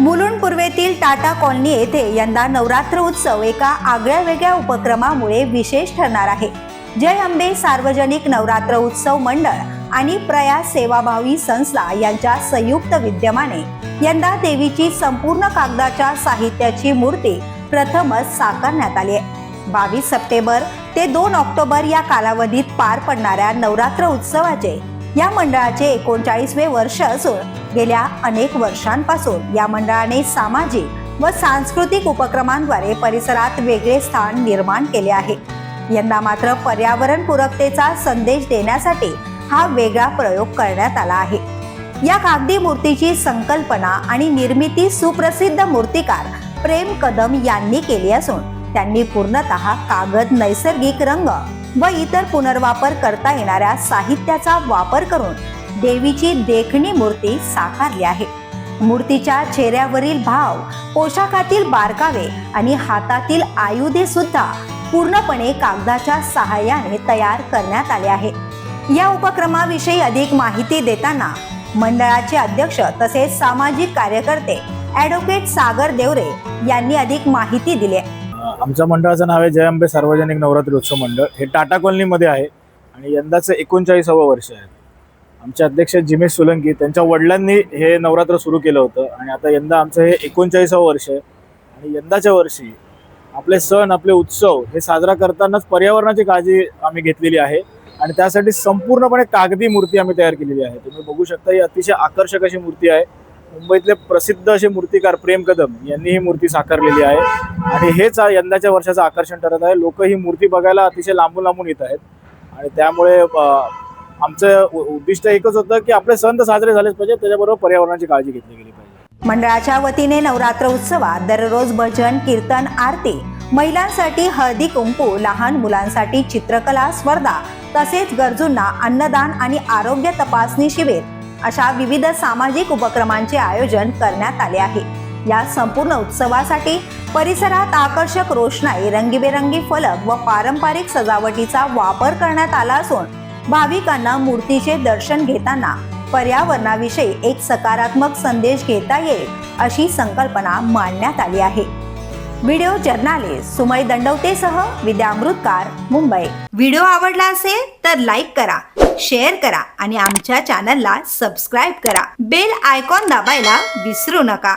Mulund पूर्वेतील Tata colony येथे यंदा नवरात्र उत्सव एका आगळ्या वेगळ्या उपक्रमामुळे विशेष ठरणार आहे. जय अंबे सार्वजनिक नवरात्र उत्सव मंडळ आणि प्रयास सेवाभावी संस्था यांच्या संयुक्त विद्यमाने यंदा देवीची संपूर्ण कागदाच्या साहित्याची मूर्ती प्रथमच साकारण्यात आली आहे. बावीस सप्टेंबर ते दोन ऑक्टोबर या कालावधीत पार पडणाऱ्या नवरात्र उत्सवाचे या मंडळाचे एकोणचाळीसवे वर्ष असून गेल्या अनेक वर्षांपासून या मंडळाने सामाजिक व सांस्कृतिक उपक्रमांद्वारे परिसरात वेगळे स्थान निर्माण केले आहे. यंदा मात्र पर्यावरण पूरकतेचा संदेश देण्यासाठी हा वेगळा प्रयोग करण्यात आला आहे. या कागदी मूर्तीची संकल्पना आणि निर्मिती सुप्रसिद्ध मूर्तिकार प्रेम कदम यांनी केली असून त्यांनी पूर्णतः कागद नैसर्गिक रंग व इतर पुनर्वापर करता येणाऱ्या साहित्याचा वापर करून देवीची देखणी मूर्ती साकारली आहे. मूर्तीच्या चेहऱ्यावरील भाव पोशाखातील बारकावे आणि हातातील आयुधे सुद्धा पूर्णपणे कागदाच्या सहाय्याने तयार करण्यात आले आहे. या उपक्रमाविषयी अधिक माहिती देताना मंडळाचे अध्यक्ष तसेच सामाजिक कार्यकर्ते ॲडव्होकेट सागर देवरे यांनी अधिक माहिती दिली आहे. आमच्या मंडळाचं नाव आहे जय अंबे सार्वजनिक नवरात्री उत्सव मंडळ. हे टाटा कॉलनीमध्ये आहे आणि यंदाचं एकोणचाळीसावं वर्ष आहे. आमचे अध्यक्ष जिमेश सोलंकी त्यांच्या वडिलांनी हे नवरात्र सुरू केलं होतं. आणि आता यंदा आमचं हे एकोणचाळीसावं वर्ष आहे. आणि यंदाच्या वर्षी आपले सण आपले उत्सव हे साजरा करतानाच पर्यावरणाची काळजी आम्ही घेतलेली आहे. आणि त्यासाठी संपूर्णपणे कागदी मूर्ती आम्ही तयार केलेली आहे. तुम्ही बघू शकता ही अतिशय आकर्षक अशी मूर्ती आहे. मुंबईतले प्रसिद्ध असे मूर्तिकार प्रेम कदम यांनी ही मूर्ती साकारलेली आहे. आणि हेच यंदाच्या वर्षाचं आकर्षण ठरत आहे. लोक ही मूर्ती बघायला अतिशय लांबून लांबून येत आहेत. आणि त्यामुळे आमचं उद्दिष्ट एकच होतं की आपले सण तर साजरे झालेच पाहिजे त्याच्याबरोबर पर्यावरणाची काळजी घेतली गेली पाहिजे. मंडळाच्या वतीने नवरात्र उत्सवात दररोज भजन कीर्तन आरती. महिलांसाठी हळदी कुंकू लहान मुलांसाठी चित्रकला स्पर्धा तसेच गरजूंना अन्नदान आणि आरोग्य तपासणी शिबिर अशा विविध सामाजिक उपक्रमांचे आयोजन करण्यात आले आहे. या संपूर्ण उत्सवासाठी परिसरात आकर्षक रोषणाई रंगीबेरंगी फलक व पारंपरिक सजावटीचा वापर करण्यात आला असून भाविकांना मूर्तीचे दर्शन घेताना पर्यावरणाविषयी एक सकारात्मक संदेश घेता येईल अशी संकल्पना मांडण्यात आली आहे. व्हिडिओ जर्नालिस्ट सुमय दंडवतेसह विद्यामृतकार मुंबई. व्हिडिओ आवडला असेल तर लाईक करा शेअर करा आणि आमच्या चॅनलला सबस्क्राईब करा. बेल आयकॉन दाबायला विसरू नका.